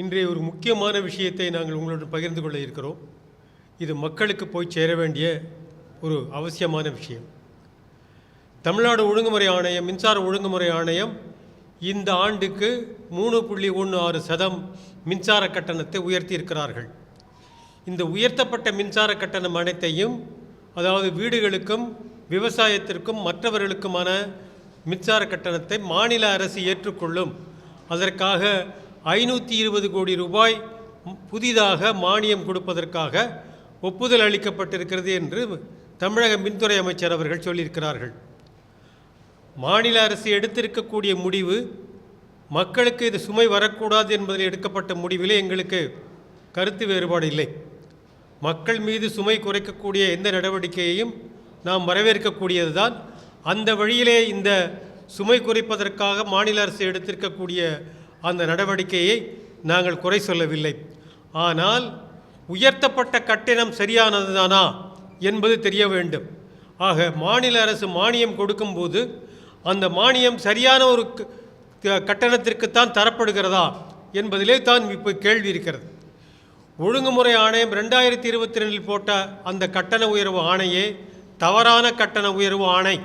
இன்றைய ஒரு முக்கியமான விஷயத்தை நாங்கள் உங்களுடன் பகிர்ந்து கொள்ள இருக்கிறோம். இது மக்களுக்கு போய் சேர வேண்டிய ஒரு அவசியமான விஷயம். தமிழ்நாடு ஒழுங்குமுறை ஆணையம் மின்சார ஒழுங்குமுறை ஆணையம் இந்த ஆண்டுக்கு மூணு புள்ளி ஒன்று ஆறு சதம் மின்சார கட்டணத்தை உயர்த்தியிருக்கிறார்கள் இந்த உயர்த்தப்பட்ட மின்சார கட்டணம் அனைத்தையும் அதாவது வீடுகளுக்கும் விவசாயத்திற்கும் மற்றவர்களுக்குமான மின்சார கட்டணத்தை மாநில அரசு ஏற்றுக்கொள்ளும். அதற்காக ஐநூற்றி இருபது கோடி ரூபாய் புதிதாக மானியம் கொடுப்பதற்காக ஒப்புதல் அளிக்கப்பட்டிருக்கிறது என்று தமிழக மின்துறை அமைச்சர் அவர்கள் சொல்லியிருக்கிறார்கள். மாநில அரசு எடுத்திருக்கக்கூடிய முடிவு மக்களுக்கு இது சுமை வரக்கூடாது என்பதில் எடுக்கப்பட்ட முடிவிலே எங்களுக்கு கருத்து வேறுபாடு இல்லை. மக்கள் மீது சுமை குறைக்கக்கூடிய எந்த நடவடிக்கையையும் நாம் வரவேற்கக்கூடியது தான் அந்த வழியிலே இந்த சுமை குறைப்பதற்காக மாநில அரசு எடுத்திருக்கக்கூடிய அந்த நடவடிக்கையை நாங்கள் குறை சொல்லவில்லை. ஆனால் உயர்த்தப்பட்ட கட்டணம் சரியானதுதானா என்பது தெரிய வேண்டும். ஆக மாநில அரசு மானியம் கொடுக்கும்போது அந்த மானியம் சரியான ஒரு க- கட்டணத்திற்குத்தான் தரப்படுகிறதா என்பதிலே தான் இப்போ கேள்வி இருக்கிறது. ஒழுங்குமுறை ஆணையம் ரெண்டாயிரத்தி இருபத்தி ரெண்டில் போட்ட அந்த கட்டண உயர்வு ஆணையே தவறான கட்டண உயர்வு ஆணை.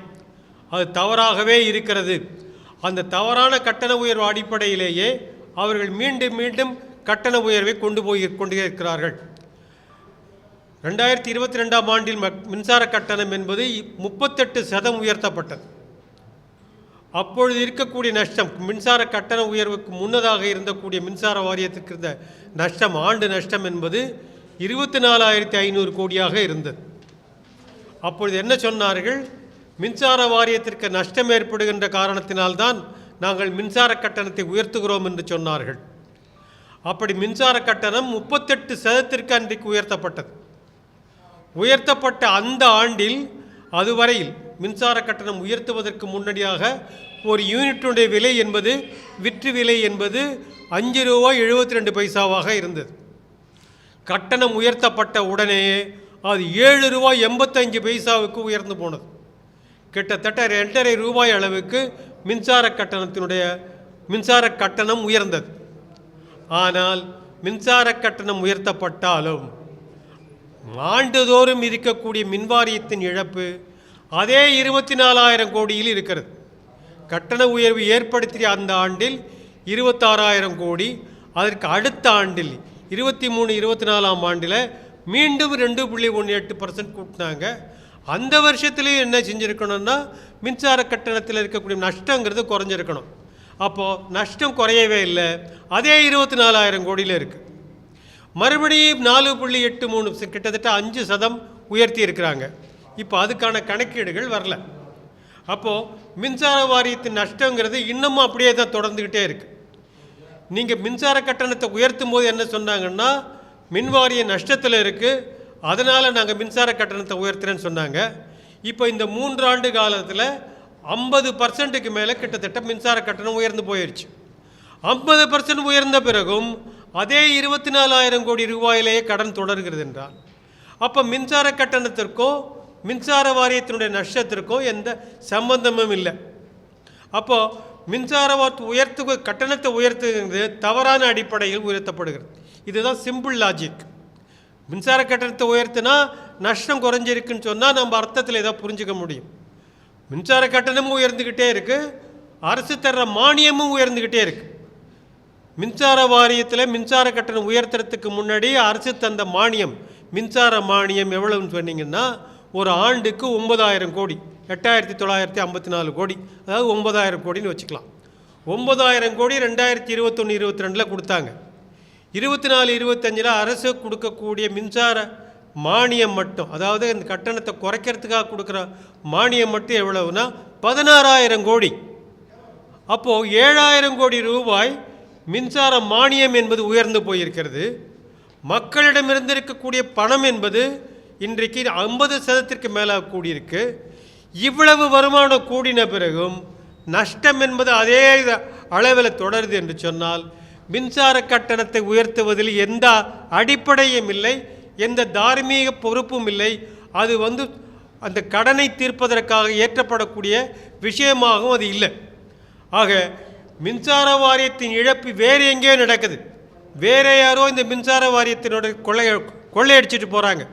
அது தவறாகவே இருக்கிறது. அந்த தவறான கட்டண உயர்வு அடிப்படையிலேயே அவர்கள் மீண்டும் மீண்டும் கட்டண உயர்வை கொண்டு போய் கொண்டே இருக்கிறார்கள். ரெண்டாயிரத்தி இருபத்தி ரெண்டாம் ஆண்டில் மக்- மின்சார கட்டணம் என்பது முப்பத்தெட்டு சதம் உயர்த்தப்பட்டது. அப்பொழுது இருக்கக்கூடிய நஷ்டம் மின்சார கட்டண உயர்வுக்கு முன்னதாக இருந்தக்கூடிய மின்சார வாரியத்துக்கு இருந்த நஷ்டம் ஆண்டு நஷ்டம் என்பது இருபத்தி நாலாயிரத்தி ஐநூறு கோடியாக இருந்தது. அப்பொழுது என்ன சொன்னார்கள்? மின்சார வாரியத்திற்கு நஷ்டம் ஏற்படுகின்ற காரணத்தினால்தான் நாங்கள் மின்சார கட்டணத்தை உயர்த்துகிறோம் என்று சொன்னார்கள். அப்படி மின்சார கட்டணம் முப்பத்தெட்டு சதத்திற்கு அன்றைக்கு உயர்த்தப்பட்டது. உயர்த்தப்பட்ட அந்த ஆண்டில் அதுவரையில் மின்சார கட்டணம் உயர்த்துவதற்கு முன்னடியாக ஒரு யூனிட்டுடைய விலை என்பது விற்று விலை என்பது அஞ்சு ரூபாய் எழுபத்தி ரெண்டு பைசாவாக இருந்தது. கட்டணம் உயர்த்தப்பட்ட உடனேயே அது ஏழு ரூபாய் எண்பத்தஞ்சு பைசாவுக்கு உயர்ந்து போனது. கிட்டத்தட்ட ரெண்டரை ரூபாய் அளவுக்கு மின்சார கட்டணத்தினுடைய மின்சார கட்டணம் உயர்ந்தது. ஆனால் மின்சார கட்டணம் உயர்த்தப்பட்டாலும் ஆண்டுதோறும் இருக்கக்கூடிய மின்வாரியத்தின் இழப்பு அதே இருபத்தி நாலாயிரம் கோடியில் இருக்கிறது. கட்டண உயர்வு ஏற்படுத்திய அந்த ஆண்டில் இருபத்தாறாயிரம் கோடி அதற்கு அடுத்த ஆண்டில் இருபத்தி மூணு இருபத்தி நாலாம் ஆண்டில் மீண்டும் ரெண்டு புள்ளி ஒன்று எட்டு பர்சன்ட் கூட்டினாங்க. அந்த வருஷத்துலேயும் என்ன செஞ்சுருக்கணும்னா மின்சார கட்டணத்தில் இருக்கக்கூடிய நஷ்டங்கிறது குறைஞ்சிருக்கணும். அப்போது நஷ்டம் குறையவே இல்லை. அதே இருபத்தி நாலாயிரம் கோடியில் இருக்குது மறுபடியும் நாலு புள்ளி எட்டு மூணு கிட்டத்தட்ட அஞ்சு சதம் உயர்த்தி இருக்கிறாங்க. இப்போ அதுக்கான கணக்கீடுகள் வரல. அப்போது மின்சார வாரியத்தின் நஷ்டங்கிறது இன்னமும் அப்படியே தான் தொடர்ந்துக்கிட்டே இருக்குது நீங்கள் மின்சார கட்டணத்தை உயர்த்தும் போது என்ன சொன்னாங்கன்னா மின்வாரிய நஷ்டத்தில் இருக்குது அதனால் நாங்கள் மின்சார கட்டணத்தை உயர்த்துறேன்னு சொன்னாங்க. இப்போ இந்த மூன்றாண்டு காலத்தில் ஐம்பது பர்சன்ட்டுக்கு மேலே கிட்டத்தட்ட மின்சார கட்டணம் உயர்ந்து போயிடுச்சு ஐம்பது பர்சன்ட் உயர்ந்த பிறகும் அதே இருபத்தி நாலாயிரம் கோடி ரூபாயிலேயே கடன் தொடர்கிறது என்றால் அப்போ மின்சார கட்டணத்திற்கோ மின்சார வாரியத்தினுடைய நஷ்டத்திற்கோ எந்த சம்பந்தமும் இல்லை. அப்போது மின்சார வார்த்தை உயர்த்து கட்டணத்தை உயர்த்துகிறது தவறான அடிப்படையில் உயர்த்தப்படுகிறது. இதுதான் சிம்பிள் லாஜிக். மின்சார கட்டணத்தை உயர்த்தினா நஷ்டம் குறைஞ்சிருக்குன்னு சொன்னால் நம்ம அர்த்தத்தில் ஏதோ புரிஞ்சுக்க முடியும். மின்சார கட்டணமும் உயர்ந்துக்கிட்டே இருக்குது அரசு தர்ற மானியமும் உயர்ந்துக்கிட்டே இருக்குது மின்சார வாரியத்தில் மின்சார கட்டணம் உயர்த்துறதுக்கு முன்னாடி அரசு தந்த மானியம் மின்சார மானியம் எவ்வளவுன்னு சொன்னீங்கன்னா ஒரு ஆண்டுக்கு ஒன்பதாயிரம் கோடி எட்டாயிரத்தி தொள்ளாயிரத்தி ஐம்பத்தி நாலு கோடி அதாவது ஒன்பதாயிரம் கோடின்னு வச்சுக்கலாம். ஒன்பதாயிரம் கோடி ரெண்டாயிரத்தி இருபத்தொன்று இருபத்தி ரெண்டில் கொடுத்தாங்க. இருபத்தி நாலு இருபத்தஞ்சில் அரசு கொடுக்கக்கூடிய மின்சார மானியம் மட்டும் அதாவது இந்த கட்டணத்தை குறைக்கிறதுக்காக கொடுக்குற மானியம் மட்டும் எவ்வளவுனா பதினாறாயிரம் கோடி. அப்போது ஏழாயிரம் கோடி ரூபாய் மின்சார மானியம் என்பது உயர்ந்து போயிருக்கிறது. மக்களிடமிருந்து இருக்கக்கூடிய பணம் என்பது இன்றைக்கு ஐம்பது சதத்திற்கு மேலாக கூடியிருக்கு. இவ்வளவு வருமானம் கூடின பிறகும் நஷ்டம் என்பது அதே அளவில் தொடருது என்று சொன்னால் மின்சார கட்டணத்தை உயர்த்துவதில் எந்த அடிப்படையும் இல்லை எந்த தார்மீக பொறுப்பும் இல்லை. அது வந்து அந்த கடனை தீர்ப்பதற்காக ஏற்றப்படக்கூடிய விஷயமாகவும் அது இல்லை. ஆக மின்சார வாரியத்தின் இழப்பு வேறு எங்கேயோ நடக்குது. வேற யாரோ இந்த மின்சார வாரியத்தினோட கொள்ளை கொள்ளையடிச்சிட்டு போகிறாங்க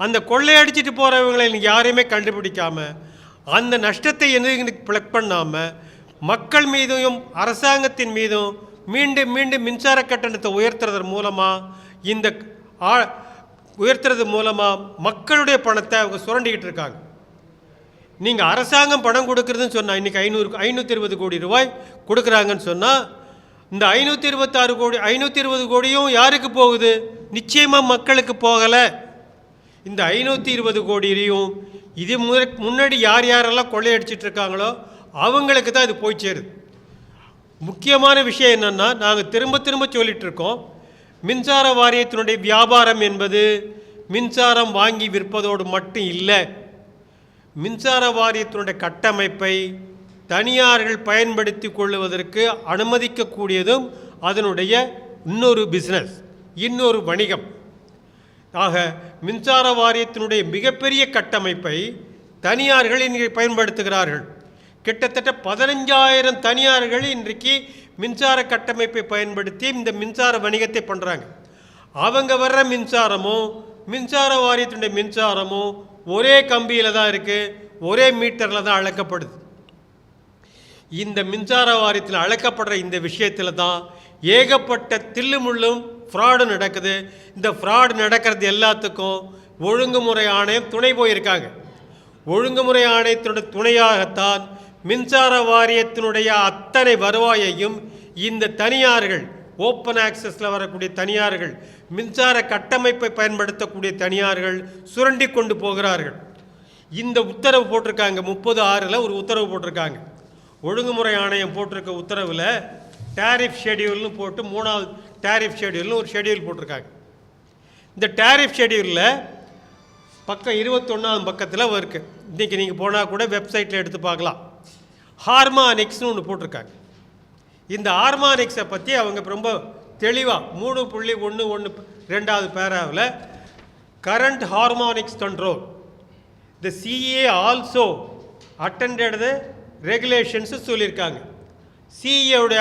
அந்த கொள்ளையடிச்சிட்டு போகிறவங்களை யாரையுமே கண்டுபிடிக்காம அந்த நஷ்டத்தை என்ன பிளக் பண்ணாமல் மக்கள் மீதும் அரசாங்கத்தின் மீதும் மீண்டும் மீண்டும் மின்சார கட்டணத்தை உயர்த்துறதன் மூலமாக இந்த ஆ- உயர்த்துறது மூலமாக மக்களுடைய பணத்தை அவங்க சுரண்டிக்கிட்டு இருக்காங்க. நீங்கள் அரசாங்கம் பணம் கொடுக்குறதுன்னு சொன்னால் இன்றைக்கி ஐநூறு ஐநூற்றி இருபது கோடி ரூபாய் கொடுக்குறாங்கன்னு சொன்னால் இந்த ஐநூற்றி இருபத்தாறு கோடி ஐநூற்றி இருபது கோடியும் யாருக்கு போகுது? நிச்சயமாக மக்களுக்கு போகலை. இந்த ஐநூற்றி இருபது கோடியிலையும் இது முன்னாடி யார் யாரெல்லாம் கொள்ளையடிச்சிட்டு இருக்காங்களோ அவங்களுக்கு தான் இது போய் சேருது. முக்கியமான விஷயம் என்னென்னா நாங்கள் திரும்ப திரும்ப சொல்லிகிட்டு இருக்கோம் மின்சார வாரியத்தினுடைய வியாபாரம் என்பது மின்சாரம் வாங்கி விற்பதோடு மட்டும் இல்லை மின்சார வாரியத்தினுடைய கட்டமைப்பை தனியார்கள் பயன்படுத்தி கொள்ளுவதற்கு அனுமதிக்கக்கூடியதும் அதனுடைய இன்னொரு பிஸ்னஸ் இன்னொரு வணிகம். ஆக மின்சார வாரியத்தினுடைய மிகப்பெரிய கட்டமைப்பை தனியார்கள் இன்றைக்கு பயன்படுத்துகிறார்கள். கிட்டத்தட்ட பதினஞ்சாயிரம் தனியார்கள் இன்றைக்கு மின்சார கட்டமைப்பை பயன்படுத்தி இந்த மின்சார வணிகத்தை பண்ணுறாங்க அவங்க வர்ற மின்சாரமும் மின்சார வாரியத்தினுடைய மின்சாரமும் ஒரே கம்பியில் தான் இருக்குது ஒரே மீட்டரில் தான் அழைக்கப்படுது இந்த மின்சார வாரியத்தில் அழைக்கப்படுற இந்த விஷயத்தில் தான் ஏகப்பட்ட தில்லுமுள்ளும் ஃப்ராடு நடக்குது. இந்த ஃப்ராடு நடக்கிறது எல்லாத்துக்கும் ஒழுங்குமுறை ஆணையம் துணை போயிருக்காங்க. ஒழுங்குமுறை ஆணையத்தினுடைய துணையாகத்தான் மின்சார வாரியத்தினுடைய அத்தனை வருவாயையும் இந்த தனியார்கள் ஓப்பன் ஆக்சஸில் வரக்கூடிய தனியார்கள் மின்சார கட்டமைப்பை பயன்படுத்தக்கூடிய தனியார்கள் சுரண்டி கொண்டு போகிறார்கள். இந்த உத்தரவு போட்டிருக்காங்க. முப்பது ஆறில் ஒரு உத்தரவு போட்டிருக்காங்க. ஒழுங்குமுறை ஆணையம் போட்டிருக்க உத்தரவில் டேரிஃப் ஷெடியூல்னு போட்டு மூணாவது டேரிஃப் ஷெடியூல்னு ஒரு ஷெடியூல் போட்டிருக்காங்க. இந்த டேரிஃப் ஷெடியூலில் பக்கம் இருபத்தொன்னாவது பக்கத்தில் இருக்குது இன்றைக்கி நீங்கள் போனால் கூட வெப்சைட்டில் எடுத்து பார்க்கலாம். ஹார்மானிக்ஸ்னு ஒன்று போட்டிருக்காங்க. இந்த ஹார்மானிக்ஸை பற்றி அவங்க ரொம்ப தெளிவாக மூணு புள்ளி ஒன்று ஒன்று ரெண்டாவது பேராவில் current harmonics control the CA also attended the regulations சொல்லியிருக்காங்க. சிஏவுடைய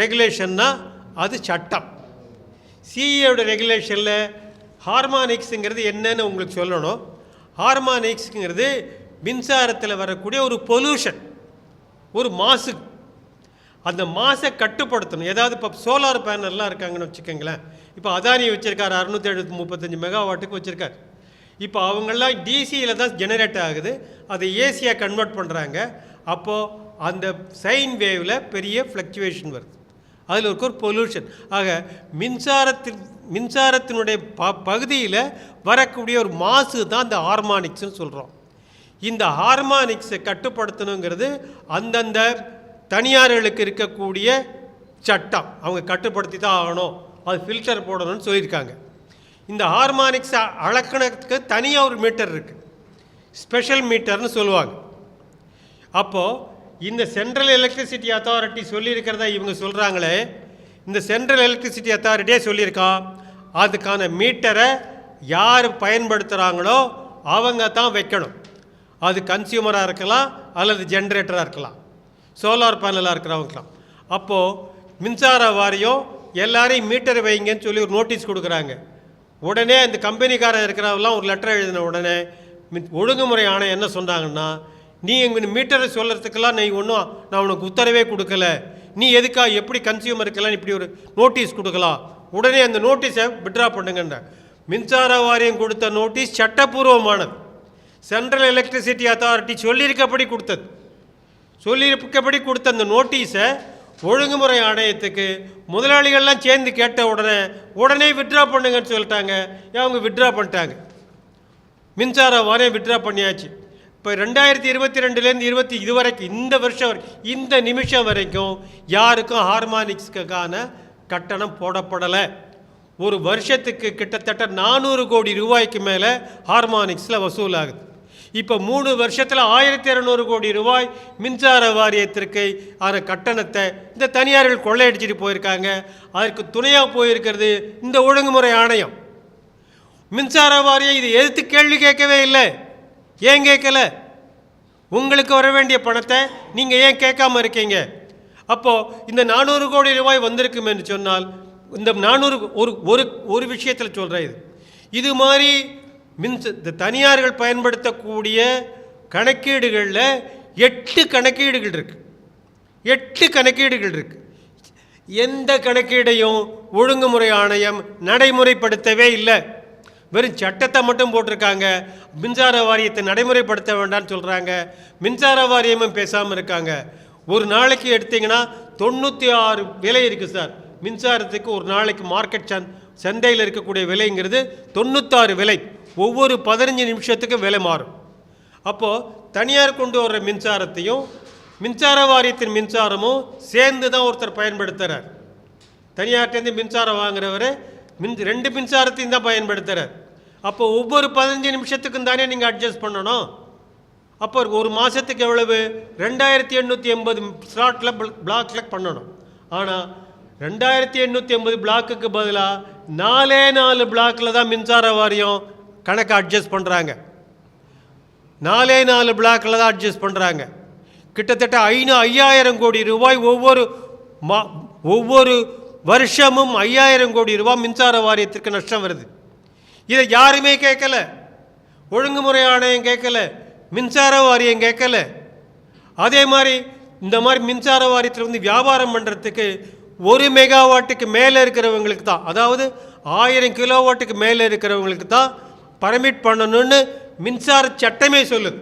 ரெகுலேஷன்னா அது சட்டம். சிஏவோட ரெகுலேஷனில் ஹார்மானிக்ஸுங்கிறது என்னன்னு உங்களுக்கு சொல்லணும். ஹார்மானிக்ஸுங்கிறது மின்சாரத்தில் வரக்கூடிய ஒரு பொல்யூஷன் ஒரு மாசு. அந்த மாசை கட்டுப்படுத்தணும். ஏதாவது இப்போ சோலார் பேனல்லாம் இருக்காங்கன்னு வச்சுக்கோங்களேன். இப்போ அதானி வச்சுருக்காரு அறுநூத்தி எழுபத்தி முப்பத்தஞ்சு மெகாவாட்டுக்கு வச்சுருக்காரு. இப்போ அவங்கெல்லாம் டிசியில் தான் ஜெனரேட் ஆகுது. அதை ஏசியாக கன்வெர்ட் பண்ணுறாங்க அப்போது அந்த சைன் வேவில் பெரிய ஃப்ளக்சுவேஷன் வருது. அதில் இருக்க ஒரு பொல்யூஷன் ஆக மின்சாரத்தின் மின்சாரத்தினுடைய ப பகுதியில் வரக்கூடிய ஒரு மாசு தான் இந்த ஹார்மானிக்ஸ்னு சொல்கிறோம் இந்த ஹார்மானிக்ஸை கட்டுப்படுத்தணுங்கிறது அந்தந்த தனியார்களுக்கு இருக்கக்கூடிய சட்டம். அவங்க கட்டுப்படுத்தி தான் ஆகணும். அது ஃபில்டர் போடணும்னு சொல்லியிருக்காங்க. இந்த ஹார்மானிக்ஸ் அளக்கணத்துக்கு தனியாக ஒரு மீட்டர் இருக்குது ஸ்பெஷல் மீட்டர்னு சொல்லுவாங்க. அப்போது இந்த சென்ட்ரல் எலக்ட்ரிசிட்டி அத்தாரிட்டி சொல்லியிருக்கிறதா இவங்க சொல்கிறாங்களே இந்த சென்ட்ரல் எலக்ட்ரிசிட்டி அத்தாரிட்டியே சொல்லியிருக்கான் அதுக்கான மீட்டரை யார் பயன்படுத்துகிறாங்களோ அவங்க தான் வைக்கணும். அது கன்சியூமராக இருக்கலாம் அல்லது ஜென்ரேட்டராக இருக்கலாம். சோலார் பேனலாக இருக்கிறவங்களாம் அப்போது மின்சார வாரியம் எல்லாரையும் மீட்டர் வைங்கன்னு சொல்லி ஒரு நோட்டீஸ் கொடுக்குறாங்க. உடனே அந்த கம்பெனிக்காரன் இருக்கிறவங்களாம் ஒரு லெட்டர் எழுதின உடனே மின் ஒழுங்குமுறை ஆணையம் என்ன சொன்னாங்கன்னா நீ எங்கள் மீட்டரை சொல்கிறதுக்கெல்லாம் நீ ஒன்றும் நான் உனக்கு உத்தரவே கொடுக்கல. நீ எதுக்கா எப்படி கன்சியூமருக்கெல்லாம் இப்படி ஒரு நோட்டீஸ் கொடுக்கலாம்? உடனே அந்த நோட்டீஸை விட்ரா பண்ணுங்கன்ற மின்சார வாரியம் கொடுத்த நோட்டீஸ் சட்டப்பூர்வமானது. சென்ட்ரல் எலக்ட்ரிசிட்டி அத்தாரிட்டி சொல்லியிருக்கப்படி கொடுத்தது. சொல்லியிருக்கப்படி கொடுத்த அந்த நோட்டீஸை ஒழுங்குமுறை ஆணையத்துக்கு முதலாளிகள்லாம் சேர்ந்து கேட்ட உடனே உடனே விட்ரா பண்ணுங்கன்னு சொல்லிட்டாங்க. அவங்க விட்ரா பண்ணிட்டாங்க? மின்சார வாரியம் விட்ரா பண்ணியாச்சு. இப்போ ரெண்டாயிரத்தி இருபத்தி ரெண்டுலேருந்து இருபத்தி இது வரைக்கும் இந்த வருஷம் வரைக்கும் இந்த நிமிஷம் வரைக்கும் யாருக்கும் ஹார்மானிக்ஸ்க்கான கட்டணம் போடப்படலை. ஒரு வருஷத்துக்கு கிட்டத்தட்ட நானூறு கோடி ரூபாய்க்கு மேலே ஹார்மானிக்ஸில் வசூலாகுது. இப்போ மூணு வருஷத்தில் ஆயிரத்தி இரநூறு கோடி ரூபாய் மின்சார வாரியத்திற்கு ஆன கட்டணத்தை இந்த தனியார்கள் கொள்ளையடிச்சிட்டு போயிருக்காங்க. அதற்கு துணையாக போயிருக்கிறது இந்த ஒழுங்குமுறை ஆணையம். மின்சார வாரியம் இது எதிர்த்து கேள்வி கேட்கவே இல்லை. ஏன் கேட்கல? உங்களுக்கு வர வேண்டிய பணத்தை நீங்கள் ஏன் கேட்காம இருக்கீங்க? அப்போது இந்த நானூறு கோடி ரூபாய் வந்திருக்குமென்று சொன்னால் இந்த நானூறு ஒரு ஒரு ஒரு விஷயத்தில் சொல்கிறேன் இது. இது மாதிரி மின்ச இந்த தனியார்கள் பயன்படுத்தக்கூடிய கணக்கீடுகளில் எட்டு கணக்கீடுகள் இருக்குது எட்டு கணக்கீடுகள் இருக்கு. எந்த கணக்கீடையும் ஒழுங்குமுறை ஆணையம் நடைமுறைப்படுத்தவே இல்லை. வெறும் சட்டத்தை மட்டும் போட்டிருக்காங்க. மின்சார வாரியத்தை நடைமுறைப்படுத்த வேண்டாம்னு சொல்கிறாங்க மின்சார வாரியமும் பேசாமல் இருக்காங்க. ஒரு நாளைக்கு எடுத்தீங்கன்னா தொண்ணூற்றி ஆறு விலை இருக்குது சார். மின்சாரத்துக்கு ஒரு நாளைக்கு மார்க்கெட் சந்தையில் இருக்கக்கூடிய விலைங்கிறது தொண்ணூத்தாறு விலை. ஒவ்வொரு பதினஞ்சு நிமிஷத்துக்கும் விலை மாறும். அப்போது தனியார் கொண்டு வர்ற மின்சாரத்தையும் மின்சார வாரியத்தின் மின்சாரமும் சேர்ந்து தான் ஒருத்தர் பயன்படுத்துகிறார் தனியார்ட்டேருந்து மின்சாரம் வாங்குறவர் மின் ரெண்டு மின்சாரத்தையும் தான் பயன்படுத்துகிறார் அப்போ ஒவ்வொரு பதினஞ்சு நிமிஷத்துக்கும் தானே நீங்கள் அட்ஜஸ்ட் பண்ணணும்? அப்போ ஒரு மாதத்துக்கு எவ்வளவு? ரெண்டாயிரத்தி எண்ணூற்றி எண்பது ஸ்லாட்டில் பிளாக்கில் பண்ணணும். ஆனால் ரெண்டாயிரத்தி எண்ணூற்றி எண்பது பிளாக்குக்கு பதிலாக நாலே நாலு பிளாக்கில் தான் மின்சார வாரியம் கணக்கை அட்ஜஸ்ட் பண்ணுறாங்க நாலே நாலு பிளாக்கில் தான் அட்ஜஸ்ட் பண்ணுறாங்க கிட்டத்தட்ட ஐநூ ஐயாயிரம் கோடி ரூபாய் ஒவ்வொரு மா ஒவ்வொரு வருஷமும் ஐயாயிரம் கோடி ரூபாய் மின்சார வாரியத்திற்கு நஷ்டம் வருது. இதை யாருமே கேட்கல. ஒழுங்குமுறை ஆணையம் கேட்கல. மின்சார வாரியம் கேட்கல. அதே மாதிரி இந்த மாதிரி மின்சார வாரியத்தில் வந்து வியாபாரம் பண்ணுறதுக்கு ஒரு மெகாவாட்டுக்கு மேலே இருக்கிறவங்களுக்கு தான் அதாவது ஆயிரம் கிலோவாட்டுக்கு மேலே இருக்கிறவங்களுக்கு தான் பர்மிட் பண்ணணும்னு மின்சார சட்டமே சொல்லுது.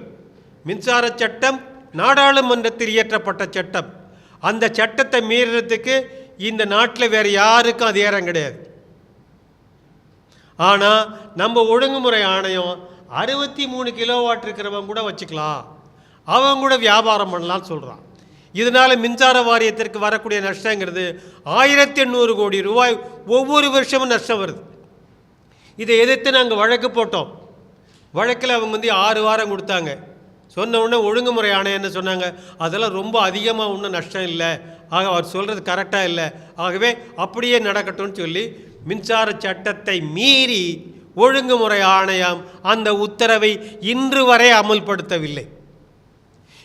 மின்சார சட்டம் நாடாளுமன்றத்தில் இயற்றப்பட்ட சட்டம். அந்த சட்டத்தை மீறுறதுக்கு இந்த நாட்டில் வேறு யாருக்கும் அதிகாரம் கிடையாது. ஆனால் நம்ம ஒழுங்குமுறை ஆணையம் அறுபத்தி மூணு கிலோவாட் இருக்கிறவங்க கூட வச்சுக்கலாம். அவன் கூட வியாபாரம் பண்ணலாம்னு சொல்கிறான் இதனால் மின்சார வாரியத்திற்கு வரக்கூடிய நஷ்டங்கிறது ஆயிரத்தி எண்ணூறு கோடி ரூபாய் ஒவ்வொரு வருஷமும் நஷ்டம் வருது. இதை எதிர்த்து நாங்கள் வழக்கு போட்டோம். வழக்கில் அவங்க வந்து ஆறு வாரம் கொடுத்தாங்க. சொன்ன உடனே ஒழுங்குமுறை ஆணையம் என்ன சொன்னாங்க. அதெல்லாம் ரொம்ப அதிகமாக ஒன்றும் நஷ்டம் இல்லை. ஆக அவர் சொல்கிறது கரெக்டாக இல்லை. ஆகவே அப்படியே நடக்கட்டும்னு சொல்லி மின்சார சட்டத்தை மீறி ஒழுங்குமுறை ஆணையம் அந்த உத்தரவை இன்று வரை அமல்படுத்தவில்லை.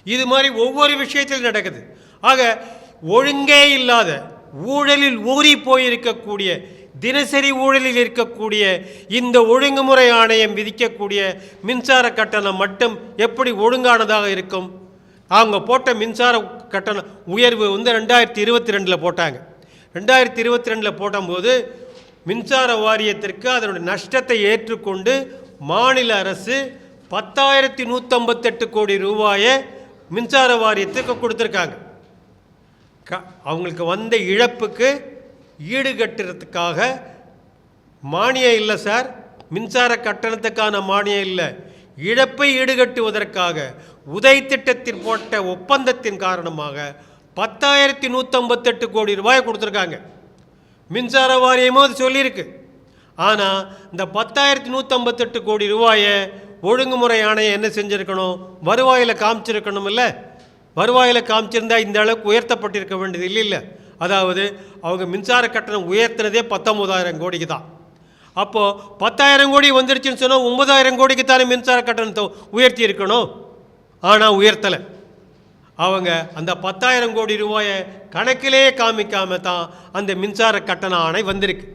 இது மாதிரி ஒவ்வொரு விஷயத்திலும் நடக்குது. ஆக ஒழுங்கே இல்லாத ஊழலில் ஊறி போயிருக்கக்கூடிய தினசரி ஊழலில் இருக்கக்கூடிய இந்த ஒழுங்குமுறை ஆணையம் விதிக்கக்கூடிய மின்சார கட்டணம் மட்டும் எப்படி ஒழுங்கானதாக இருக்கும்? அவங்க போட்ட மின்சார கட்டண உயர்வு வந்து ரெண்டாயிரத்தி இருபத்தி ரெண்டில் போட்டாங்க. ரெண்டாயிரத்தி இருபத்தி ரெண்டில் போடும்போது மின்சார வாரியத்திற்கு அதனுடைய நஷ்டத்தை ஏற்றுக்கொண்டு மாநில அரசு பத்தாயிரத்தி நூற்றம்பத்தெட்டு கோடி ரூபாயை மின்சார வாரியத்துக்கு கொடுத்துருக்காங்க. க அவங்களுக்கு வந்த இழப்புக்கு ஈடுகட்டுறதுக்காக மானியம் இல்லை சார். மின்சார கட்டணத்துக்கான மானியம் இல்லை. இழப்பை ஈடுகட்டுவதற்காக உதய் திட்டத்தில் போட்ட ஒப்பந்தத்தின் காரணமாக பத்தாயிரத்தி நூற்றம்பத்தெட்டு கோடி ரூபாய் கொடுத்துருக்காங்க. மின்சார வாரியமும் அது சொல்லியிருக்கு. ஆனால் இந்த பத்தாயிரத்தி நூற்றம்பத்தெட்டு கோடி ரூபாயை ஒழுங்குமுறை ஆணையம் என்ன செஞ்சுருக்கணும்? வருவாயில் காமிச்சிருக்கணும் இல்லை வருவாயில் காமிச்சிருந்தா இந்த அளவுக்கு உயர்த்தப்பட்டிருக்க வேண்டியது இல்லை இல்லை அதாவது அவங்க மின்சார கட்டணம் உயர்த்தினதே பத்தொம்போதாயிரம் கோடிக்கு தான். அப்போது பத்தாயிரம் கோடி வந்துருச்சுன்னு சொன்னால் ஒம்பதாயிரம் கோடிக்கு தானே மின்சார கட்டணத்தை உயர்த்தி இருக்கணும்? ஆனால் உயர்த்தலை. அவங்க அந்த பத்தாயிரம் கோடி ரூபாயை கணக்கிலே காமிக்காம தான் அந்த மின்சார கட்டண ஆணை வந்திருக்கு.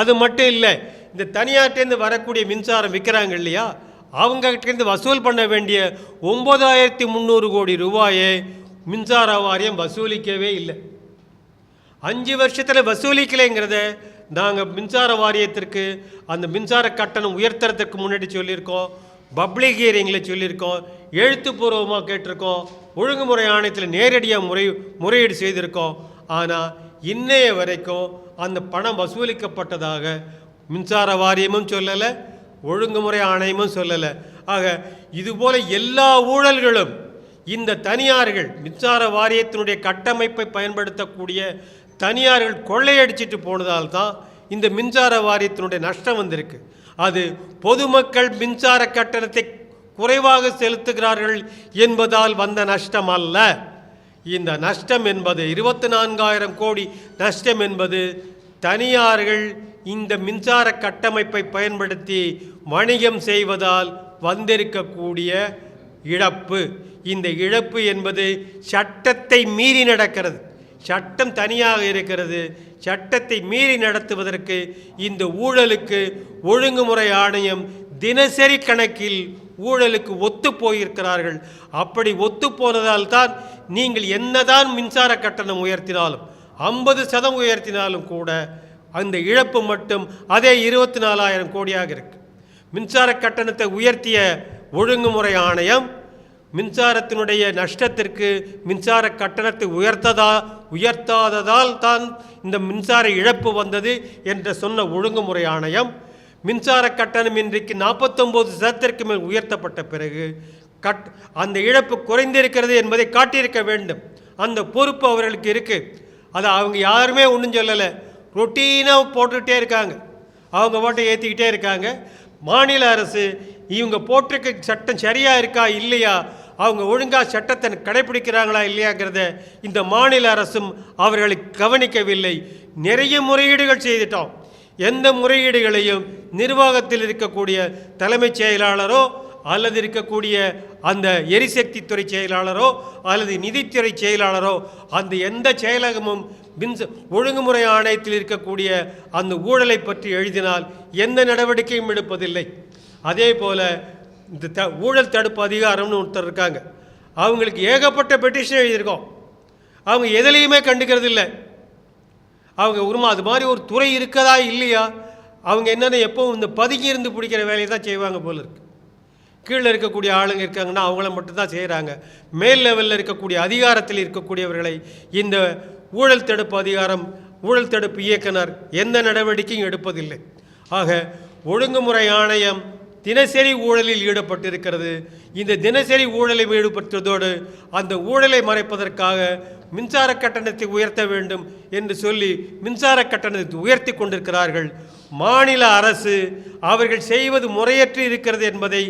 அது மட்டும் இல்லை இந்த தனியார்ட்டேருந்து வரக்கூடிய மின்சாரம் விற்கிறாங்க இல்லையா? அவங்ககிட்டேருந்து வசூல் பண்ண வேண்டிய ஒம்பதாயிரத்தி முந்நூறு கோடி ரூபாயை மின்சார வாரியம் வசூலிக்கவே இல்லை. அஞ்சு வருஷத்தில் வசூலிக்கலைங்கிறத நாங்கள் மின்சார வாரியத்திற்கு அந்த மின்சார கட்டணம் உயர்த்துறதுக்கு முன்னாடி சொல்லியிருக்கோம் பப்ளிக் ஹியரிங்கில் சொல்லியிருக்கோம் எழுத்துப்பூர்வமாக கேட்டிருக்கோம் ஒழுங்குமுறை ஆணையத்தில் நேரடியாக முறை முறையீடு செய்திருக்கோம். ஆனால் இன்னைய வரைக்கும் அந்த பணம் வசூலிக்கப்பட்டதாக மின்சார வாரியமும் சொல்லலை ஒழுங்குமுறை ஆணையமும் சொல்லலை. ஆக இதுபோல் எல்லா ஊழல்களும் இந்த தனியார்கள் மின்சார வாரியத்தினுடைய கட்டமைப்பை பயன்படுத்தக்கூடிய தனியார்கள் கொள்ளையடிச்சிட்டு போனதால் தான் இந்த மின்சார வாரியத்தினுடைய நஷ்டம் வந்திருக்கு. அது பொதுமக்கள் மின்சார கட்டணத்தை குறைவாக செலுத்துகிறார்கள் என்பதால் வந்த நஷ்டம் அல்ல. இந்த நஷ்டம் என்பது இருபத்தி நான்காயிரம் கோடி நஷ்டம் என்பது தனியார்கள் இந்த மின்சார கட்டமைப்பை பயன்படுத்தி வணிகம் செய்வதால் வந்திருக்கக்கூடிய இழப்பு. இந்த இழப்பு என்பது சட்டத்தை மீறி நடக்கிறது. சட்டம் தனியாக இருக்கிறது. சட்டத்தை மீறி நடத்துவதற்கு இந்த ஊழலுக்கு ஒழுங்குமுறை ஆணையம் தினசரி கணக்கில் ஊழலுக்கு ஒத்து போயிருக்கிறார்கள். அப்படி ஒத்து போனதால் தான் நீங்கள் என்னதான் மின்சார கட்டணம் உயர்த்தினாலும் ஐம்பது சதம் உயர்த்தினாலும் கூட அந்த இழப்பு மட்டும் அதே இருபத்தி நாலாயிரம் கோடியாக இருக்கு. மின்சார கட்டணத்தை உயர்த்திய ஒழுங்குமுறை ஆணையம் மின்சாரத்தினுடைய நஷ்டத்திற்கு மின்சார கட்டணத்தை உயர்த்ததா உயர்த்தாததால் தான் இந்த மின்சார இழப்பு வந்தது என்று சொன்ன ஒழுங்குமுறை ஆணையம் மின்சார கட்டணம் இன்றைக்கு நாற்பத்தொம்போது சதத்திற்கு மேல் உயர்த்தப்பட்ட பிறகு கட் அந்த இழப்பு குறைந்திருக்கிறது என்பதை காட்டியிருக்க வேண்டும். அந்த பொறுப்பு அவர்களுக்கு இருக்குது அதை அவங்க யாருமே ஒன்றும் சொல்லலை. ரொட்டீனாக போட்டுக்கிட்டே இருக்காங்க. அவங்க ஓட்டை ஏற்றிக்கிட்டே இருக்காங்க. மாநில அரசு இவங்க போட்டிருக்க சட்டம் சரியாக இருக்கா இல்லையா அவங்க ஒழுங்காக சட்டத்தை கடைபிடிக்கிறாங்களா இல்லையாங்கிறத இந்த மாநில அரசும் அவர்களை கவனிக்கவில்லை. நிறைய முறையீடுகள் செய்துட்டோம். எந்த முறையீடுகளையும் நிர்வாகத்தில் இருக்கக்கூடிய தலைமைச் செயலாளரோ அல்லது இருக்கக்கூடிய அந்த எரிசக்தி துறை செயலாளரோ அல்லது நிதித்துறை செயலாளரோ அந்த எந்த செயலகமும் மின்ச ஒழுங்குமுறை ஆணையத்தில் இருக்கக்கூடிய அந்த ஊழலை பற்றி எழுதினால் எந்த நடவடிக்கையும் எடுப்பதில்லை. அதே போல் இந்த த ஊழல் தடுப்பு அதிகாரம்னு ஒருத்தர் இருக்காங்க. அவங்களுக்கு ஏகப்பட்ட பெட்டிஷன் எழுதியிருக்கோம். அவங்க எதுலேயுமே கண்டுக்கிறது இல்லை. அவங்க உருமா அது மாதிரி ஒரு துறை இருக்கதா இல்லையா? அவங்க என்னென்ன எப்போவும் இந்த பதுங்கி இருந்து பிடிக்கிற வேலையை தான் செய்வாங்க போல இருக்கு. கீழே இருக்கக்கூடிய ஆளுங்க இருக்காங்கன்னா அவங்கள மட்டும்தான் செய்கிறாங்க மேல் லெவலில் இருக்கக்கூடிய அதிகாரத்தில் இருக்கக்கூடியவர்களை இந்த ஊழல் தடுப்பு அதிகாரம் ஊழல் தடுப்பு இயக்குனர் எந்த நடவடிக்கையும் எடுப்பதில்லை. ஆக ஒழுங்குமுறை ஆணையம் தினசரி ஊழலில் ஈடுபட்டிருக்கிறது. இந்த தினசரி ஊழலில் ஈடுபட்டதோடு அந்த ஊழலை மறைப்பதற்காக மின்சார கட்டணத்தை உயர்த்த வேண்டும் என்று சொல்லி மின்சார கட்டணத்தை உயர்த்தி கொண்டிருக்கிறார்கள். மாநில அரசு அவர்கள் செய்வது முறையற்று இருக்கிறது என்பதை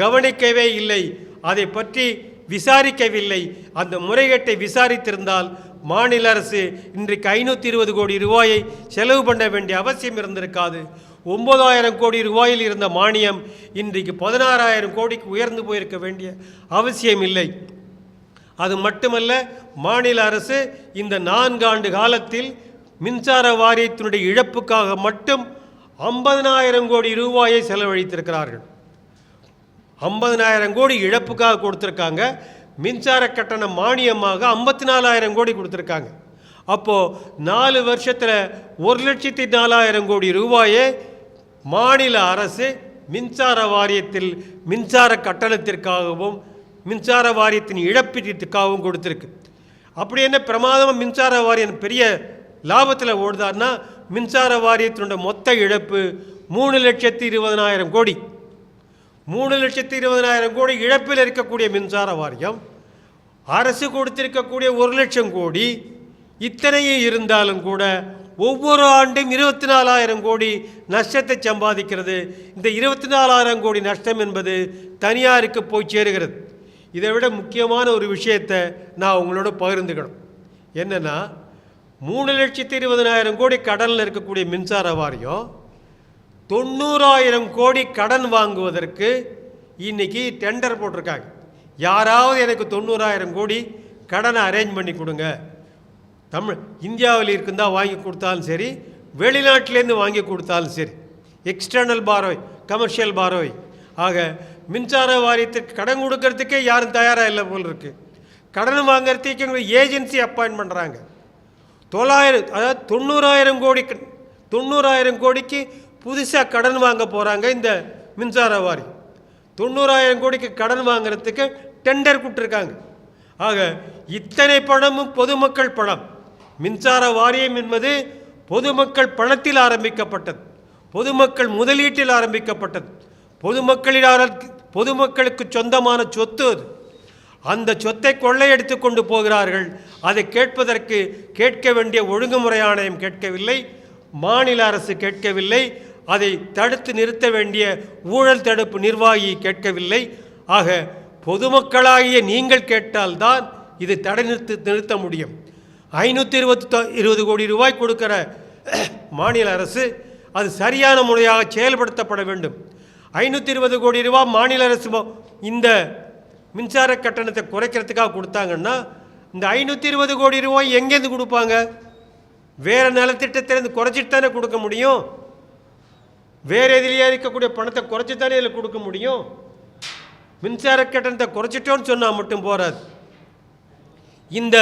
கவனிக்கவே இல்லை. அதை பற்றி விசாரிக்கவில்லை. அந்த முறைகேட்டை விசாரித்திருந்தால் மாநில அரசு இன்றைக்கு ஐநூற்றி இருபது கோடி ரூபாயை செலவு பண்ண வேண்டிய அவசியம் இருந்திருக்காது. ஒன்பதாயிரம் கோடி ரூபாயில் இருந்த மானியம் இன்றைக்கு பதினாறாயிரம் கோடிக்கு உயர்ந்து போயிருக்க வேண்டிய அவசியம் இல்லை. அது மட்டுமல்ல மாநில அரசு இந்த நான்காண்டு காலத்தில் மின்சார வாரியத்தினுடைய இழப்புக்காக மட்டும் ஐம்பதனாயிரம் கோடி ரூபாயை செலவழித்திருக்கிறார்கள். ஐம்பதனாயிரம் கோடி இழப்புக்காக கொடுத்துருக்காங்க. மின்சார கட்டண மானியமாக ஐம்பத்தி நாலாயிரம் கோடி கொடுத்துருக்காங்க. அப்போது நாலு வருஷத்தில் ஒரு லட்சத்தி நாலாயிரம் கோடி ரூபாயை மாநில அரசு மின்சார வாரியத்தில் மின்சார கட்டணத்திற்காகவும் மின்சார வாரியத்தின் இழப்பீட்டிற்காகவும் கொடுத்துருக்கு. அப்படி என்ன பிரமாதமாக மின்சார வாரியம் பெரிய லாபத்தில் ஓடுதார்னா மின்சார வாரியத்தினுடைய மொத்த இழப்பு மூணு லட்சத்தி இருபதனாயிரம் கோடி. மூணு லட்சத்தி இருபதனாயிரம் கோடி இழப்பில் இருக்கக்கூடிய மின்சார வாரியம் அரசு கொடுத்திருக்கக்கூடிய ஒரு லட்சம் கோடி இத்தனையும் இருந்தாலும் கூட ஒவ்வொரு ஆண்டும் இருபத்தி நாலாயிரம் கோடி நஷ்டத்தை சம்பாதிக்கிறது. இந்த இருபத்தி நாலாயிரம் கோடி நஷ்டம் என்பது தனியாருக்கு போய் சேருகிறது. இதை விட முக்கியமான ஒரு விஷயத்தை நான் உங்களோட பகிர்ந்துக்கணும். என்னென்னா மூணு லட்சத்தி இருபதனாயிரம் கோடி கடனில் இருக்கக்கூடிய மின்சார வாரியம் தொண்ணூறாயிரம் கோடி கடன் வாங்குவதற்கு இன்னைக்கு டெண்டர் போட்டிருக்காங்க. யாராவது எனக்கு தொண்ணூறாயிரம் கோடி கடனை அரேஞ்ச் பண்ணி கொடுங்க. தமிழ் இந்தியாவில் இருக்குந்தா வாங்கி கொடுத்தாலும் சரி வெளிநாட்டிலேருந்து வாங்கி கொடுத்தாலும் சரி எக்ஸ்டர்னல் பாரோய் கமர்ஷியல் பாரோய் ஆக மின்சார வாரியத்துக்கு கடன் கொடுக்கறதுக்கே யாரும் தயாராக இல்லை போல் இருக்கு. கடன் வாங்குறதுக்கு ஏஜென்சி அப்பாயின்ட் பண்ணுறாங்க தொள்ளாயிரம் அதாவது தொண்ணூறாயிரம் கோடி தொண்ணூறாயிரம் கோடிக்கு புதுசாக கடன் வாங்க போகிறாங்க இந்த மின்சார வாரி. தொண்ணூறாயிரம் கோடிக்கு கடன் வாங்குறதுக்கு டெண்டர் கொடுத்துருக்காங்க. ஆக இத்தனை பணமும் பொதுமக்கள் பணம். மின்சார வாரியம் என்பது பொதுமக்கள் பணத்தில் ஆரம்பிக்கப்பட்டது. பொதுமக்கள் முதலீட்டில் ஆரம்பிக்கப்பட்டது. பொதுமக்களில் பொதுமக்களுக்கு சொந்தமான சொத்து அது. அந்த சொத்தை கொள்ளையடித்து கொண்டு போகிறார்கள். அதை கேட்பதற்கு கேட்க வேண்டிய ஒழுங்குமுறை ஆணையம் கேட்கவில்லை. மாநில அரசு கேட்கவில்லை. அதை தடுத்து நிறுத்த வேண்டிய ஊழல் தடுப்பு நிர்வாகி கேட்கவில்லை. ஆக பொதுமக்களாகிய நீங்கள் கேட்டால்தான் இது தடை நிறுத்து நிறுத்த முடியும். ஐநூற்றி இருபத்தி இருபது கோடி ரூபாய் கொடுக்கிற மாநில அரசு அது சரியான முறையாக செயல்படுத்தப்பட வேண்டும். ஐநூற்றி இருபது கோடி ரூபாய் மாநில அரசு இந்த மின்சார கட்டணத்தை குறைக்கிறதுக்காக கொடுத்தாங்கன்னா இந்த ஐநூற்றி இருபது கோடி ரூபாய் எங்கேருந்து கொடுப்பாங்க? வேறு நலத்திட்டத்திலேருந்து குறைச்சிட்டு தானே கொடுக்க முடியும்? வேறு எதிலேயே இருக்கக்கூடிய பணத்தை குறைச்சி தானே இதில் கொடுக்க முடியும்? மின்சார கட்டணத்தை குறைச்சிட்டோன்னு சொன்னால் மட்டும் போகாது இந்த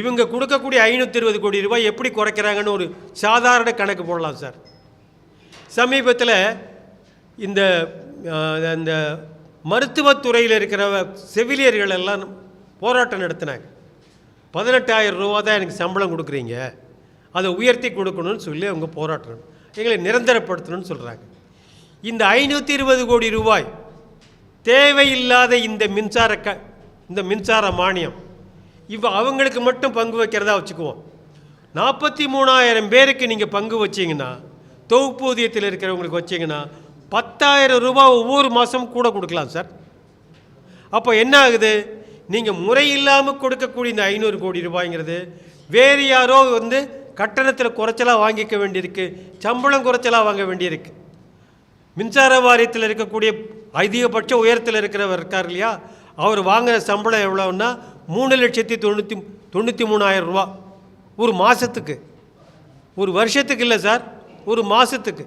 இவங்க கொடுக்கக்கூடிய ஐநூற்றி இருபது கோடி ரூபாய் எப்படி குறைக்கிறாங்கன்னு ஒரு சாதாரண கணக்கு போடலாம் சார். சமீபத்தில் இந்த அந்த மருத்துவத்துறையில் இருக்கிற செவிலியர்கள் எல்லாம் போராட்டம் நடத்தினாங்க. பதினெட்டாயிரம் ரூபா தான் எனக்கு சம்பளம் கொடுக்குறீங்க. அதை உயர்த்தி கொடுக்கணும்னு சொல்லி அவங்க போராட்டம். எங்களை நிரந்தரப்படுத்தணும்னு சொல்கிறாங்க இந்த ஐநூற்றி இருபது கோடி ரூபாய் தேவையில்லாத இந்த மின்சார க இந்த மின்சார மானியம் இப்போ அவங்களுக்கு மட்டும் பங்கு வைக்கிறதா வச்சுக்குவோம். நாற்பத்தி மூணாயிரம் பேருக்கு நீங்கள் பங்கு வச்சிங்கன்னா தொகுப்பூதியத்தில் இருக்கிறவங்களுக்கு வச்சீங்கன்னா பத்தாயிரம் ரூபாய் ஒவ்வொரு மாதம் கூட கொடுக்கலாம் சார். அப்போ என்ன ஆகுது? நீங்கள் முறை இல்லாமல் கொடுக்கக்கூடிய இந்த ஐநூறு கோடி ரூபாய்ங்கிறது வேறு யாரோ வந்து கட்டணத்தில் குறைச்சலாக வாங்கிக்க வேண்டியிருக்கு சம்பளம் குறைச்சலாக வாங்க வேண்டியிருக்கு. மின்சார வாரியத்தில் இருக்கக்கூடிய அதிகபட்ச உயரத்தில் இருக்கிறவர் இருக்கார் இல்லையா? அவர் வாங்குகிற சம்பளம் எவ்வளோன்னா மூணு லட்சத்தி தொண்ணூற்றி தொண்ணூற்றி மூணாயிரம் ரூபா. ஒரு மாதத்துக்கு ஒரு வருஷத்துக்கு இல்லை சார். ஒரு மாதத்துக்கு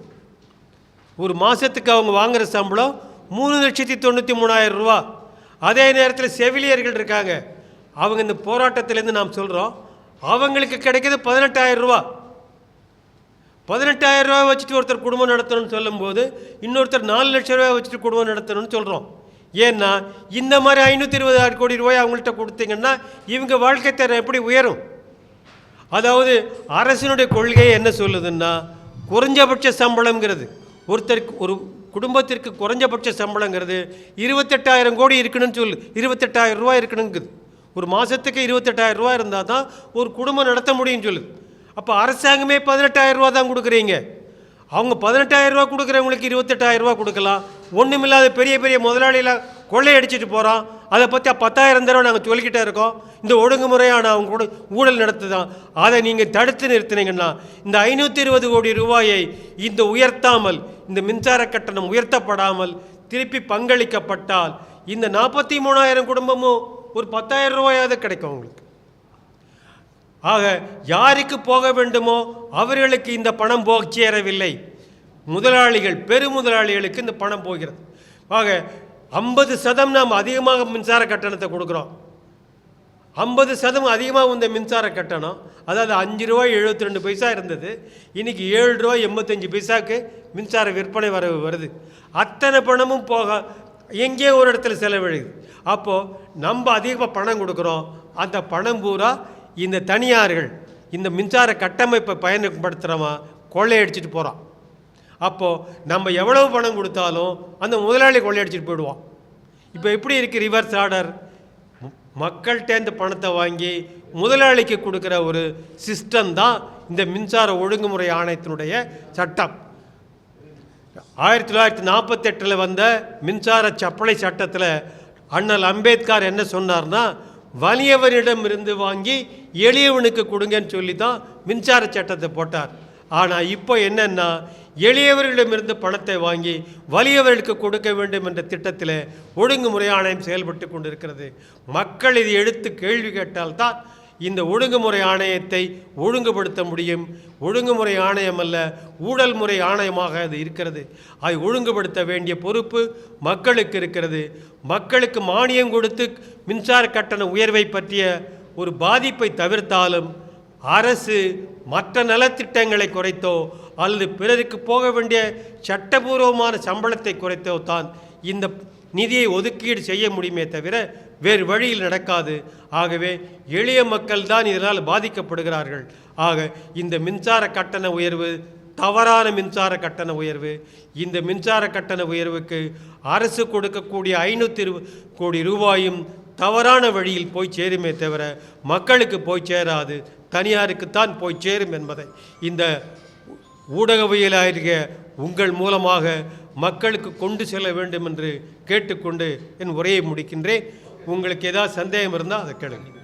ஒரு மாதத்துக்கு அவங்க வாங்குகிற சம்பளம் மூணு லட்சத்தி தொண்ணூற்றி மூணாயிரம் ரூபா. அதே நேரத்தில் செவிலியர்கள் இருக்காங்க. அவங்க இந்த போராட்டத்திலேருந்து நாம் சொல்கிறோம் அவங்களுக்கு கிடைக்கிறது பதினெட்டாயிரம் ரூபா. பதினெட்டாயிரம் ரூபாய் வச்சுட்டு ஒருத்தர் குடும்பம் நடத்தணும்னு சொல்லும்போது இன்னொருத்தர் நாலு லட்சம் ரூபாய் வச்சுட்டு குடும்பம் நடத்தணும்னு சொல்கிறோம் ஏன்னா இந்த மாதிரி ஐநூற்றி இருபது ஆறு கோடி ரூபாய் அவங்கள்ட்ட கொடுத்தீங்கன்னா இவங்க வாழ்க்கை தரம் எப்படி உயரும்? அதாவது அரசினுடைய கொள்கை என்ன சொல்லுதுன்னா குறைஞ்சபட்ச சம்பளங்கிறது ஒருத்தருக்கு ஒரு குடும்பத்திற்கு குறைஞ்சபட்ச சம்பளங்கிறது இருபத்தெட்டாயிரம் கோடி இருக்கணும்னு சொல்லு இருபத்தெட்டாயிரம் ரூபாய் இருக்கணுங்குது. ஒரு மாதத்துக்கு இருபத்தெட்டாயிரம் ரூபாய் இருந்தால் தான் ஒரு குடும்பம் நடத்த முடியும்னு சொல்லுது அப்போ அரசாங்கமே பதினெட்டாயிரம் ரூபா தான் கொடுக்குறீங்க. அவங்க பதினெட்டாயிரம் ரூபா கொடுக்குறவங்களுக்கு இருபத்தெட்டாயிரம் ரூபா கொடுக்கலாம். ஒன்றுமில்லாத பெரிய பெரிய முதலாளியில் கொள்ளையடிச்சிட்டு போகிறோம் அதை பற்றி பத்தாயிரம் தடவை நாங்கள் சொல்லிக்கிட்டே இருக்கோம். இந்த ஒழுங்குமுறையான அவங்க கூட ஊழல் நடத்துதான். அதை நீங்கள் தடுத்து நிறுத்தினீங்கன்னா இந்த ஐநூற்றி இருபது கோடி ரூபாயை இந்த உயர்த்தாமல் இந்த மின்சார கட்டணம் உயர்த்தப்படாமல் திருப்பி பங்களிக்கப்பட்டால் இந்த நாற்பத்தி மூணாயிரம் குடும்பமும் ஒரு பத்தாயிரம் ரூபாயாவது கிடைக்கும் அவங்களுக்கு ஆக யாருக்கு போக வேண்டுமோ அவர்களுக்கு இந்த பணம் போய் சேரவில்லை. முதலாளிகள் பெருமுதலாளிகளுக்கு இந்த பணம் போகிறது. ஆக ஐம்பது சதம் நாம் அதிகமாக மின்சார கட்டணத்தை கொடுக்குறோம். ஐம்பது சதம் அதிகமாக இந்த மின்சார கட்டணம் அதாவது அஞ்சு ரூபாய் எழுபத்தி ரெண்டு பைசா இருந்தது. இன்றைக்கி ஏழு ரூபாய் எண்பத்தஞ்சு பைசாக்கு மின்சார விற்பனை வர வருது. அத்தனை பணமும் போக எங்கேயோ ஒரு இடத்துல செலவழியுது. அப்போது நம்ம அதிகமாக பணம் கொடுக்குறோம். அந்த பணம் பூரா இந்த தனியார்கள் இந்த மின்சார கட்டமைப்பை பயன்படுத்துகிறவன் கொள்ளையடிச்சிட்டு போகிறான் அப்போது நம்ம எவ்வளவு பணம் கொடுத்தாலும் அந்த முதலாளி கொள்ளையடிச்சிட்டு போயிடுவான். இப்போ எப்படி இருக்குது ரிவர்ஸ் ஆர்டர் மக்கள்கிட்டேருந்து பணத்தை வாங்கி முதலாளிக்கு கொடுக்குற ஒரு சிஸ்டம் தான் இந்த மின்சார ஒழுங்குமுறை ஆணையத்தினுடைய சட்டம். ஆயிரத்தி தொள்ளாயிரத்தி நாற்பத்தெட்டில் வந்த மின்சார சப்பளை சட்டத்தில் அண்ணல் அம்பேத்கர் என்ன சொன்னார்னா வலியவரிடம் இருந்து வாங்கி எளியவனுக்கு கொடுங்கன்னு சொல்லி தான் மின்சார சட்டத்தை போட்டார். ஆனால் இப்போ என்னென்னா எளியவர்களிடமிருந்து பணத்தை வாங்கி வலியவர்களுக்கு கொடுக்க வேண்டும் என்ற திட்டத்தில் ஒழுங்குமுறை ஆணையம் செயல்பட்டு கொண்டிருக்கிறது. மக்கள் இது எடுத்து கேள்வி கேட்டால்தான் இந்த ஒழுங்குமுறை ஆணையத்தை ஒழுங்குபடுத்த முடியும். ஒழுங்குமுறை ஆணையம் அல்ல ஊழல் முறை ஆணையமாக அது இருக்கிறது. அதை ஒழுங்குபடுத்த வேண்டிய பொறுப்பு மக்களுக்கு இருக்கிறது. மக்களுக்கு மானியம் கொடுத்து மின்சார கட்டண உயர்வை பற்றிய ஒரு பாதிப்பை தவிர்த்தாலும் அரசு மற்ற நலத்திட்டங்களை குறைத்தோ அல்லது பிறருக்கு போக வேண்டிய சட்டபூர்வமான சம்பளத்தை குறைத்தோ தான் இந்த நிதியை ஒதுக்கீடு செய்ய முடியுமே தவிர வேறு வழியில் நடக்காது. ஆகவே எளிய மக்கள் தான் இதனால் பாதிக்கப்படுகிறார்கள். ஆக இந்த மின்சார கட்டண உயர்வு தவறான மின்சார கட்டண உயர்வு. இந்த மின்சார கட்டண உயர்வுக்கு அரசு கொடுக்கக்கூடிய ஐநூற்றி இரு கோடி ரூபாயும் தவறான வழியில் போய் சேருமே தவிர மக்களுக்கு போய் சேராது. தனியாருக்குத்தான் போய் சேரும் என்பதை. இந்த ஊடகவியலாகிய உங்கள் மூலமாக மக்களுக்கு கொண்டு செல்ல வேண்டும் என்று கேட்டுக்கொண்டு என் உரையை முடிக்கின்றேன். உங்களுக்கு ஏதாவது சந்தேகம் இருந்தால் அதை கேளுங்கள்.